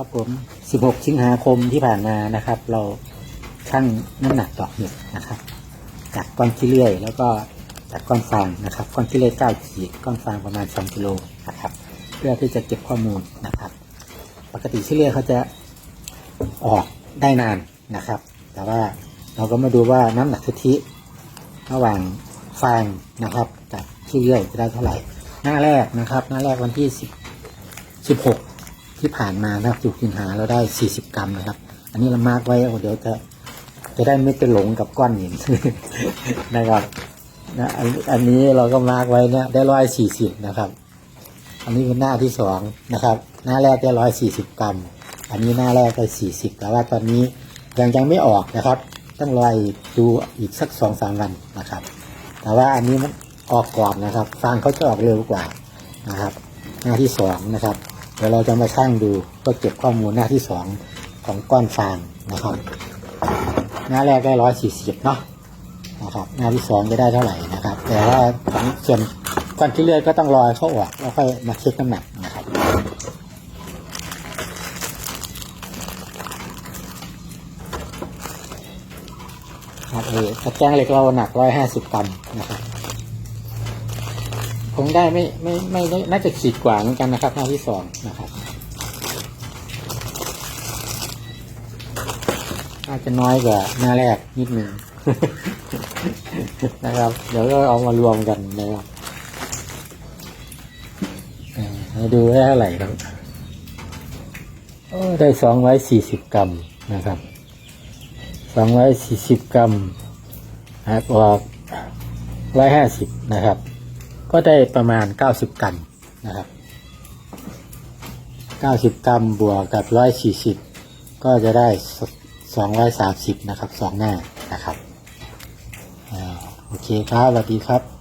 ครับผม 16 สิงหาคมที่ผ่านมานะครับ เราชั่งน้ำหนักดอกเห็ดนะครับจากก้อนขี้เลื่อย แล้วก็จากก้อนฟางนะครับ ก้อนขี้เลื่อย9ขีดก้อนฟางประมาณ 2กิโลนะครับ เพื่อที่จะเก็บข้อมูลนะครับ ปกติขี้เลื่อยเขาจะออกได้นานนะครับ แต่ว่าเราก็มาดูว่าน้ำหนักทุทิระหว่างฟางนะครับกับขี้เลื่อยจะได้เท่าไหร่ หน้าแรกนะครับ หน้าแรกวันที่10 16 ที่ผ่านมานะครับจุกสิงหาเราได้ 40 กรัมนะครับ อันนี้เรามาร์กไว้เดี๋ยวจะจะได้ไม่ไปหลงกับก้อนหินนะครับนะอันนี้เราก็มาร์กไว้เนี่ยได้ร้อยสี่สิบนะครับ อันนี้เป็นหน้าที่สองนะครับ หน้าแรกได้ร้อยสี่สิบกรัม อันนี้หน้าแรกได้สี่สิบแต่ว่าตอนนี้ยังยังไม่ออกนะครับ ต้องรอดูอีกสักสองสามวันนะครับ แต่ว่าอันนี้มันออกก่อนนะครับฟางเขาจะออกเร็วกว่านะครับ หน้าที่สองนะครับ เดี๋ยวเราจะมาชั่งดูก็เก็บข้อมูลหน้าที่สองของก้อนฟางนะครับ หน้าแรกได้ร้อยสี่สิบเนาะนะครับ หน้าที่สองจะได้เท่าไหร่นะครับ แต่ว่าของส่วนก้อนที่เลื่อยก็ต้องรอให้เขาออกแล้วค่อยมาเช็คน้ำหนักนะครับครับเออตะแกรงเหล็กเราหนักร้อยห้าสิบกรัมนะครับ คงได้ไม่ไม่ไม่ไม่น่าจะขีดกว่าเหมือนกันนะครับหน้าที่สองนะครับน่าจะน้อยกว่าหน้าแรกนิดนึงนะครับ เดี๋ยวก็เอามารวมกันนะครับมาดูได้เท่าไหร่ครับได้สองร้อยสี่สิบกรัมนะครับสองร้อยสี่สิบกรัมหักออกร้อยห้าสิบนะครับ ก็ได้ประมาณเก้าสิบกรัมนะครับเก้าสิบกรัมบวกกับร้อยสี่สิบก็จะได้สองร้อยสามสิบนะครับสองหน้านะครับอโอเคครับสวัสดีครับ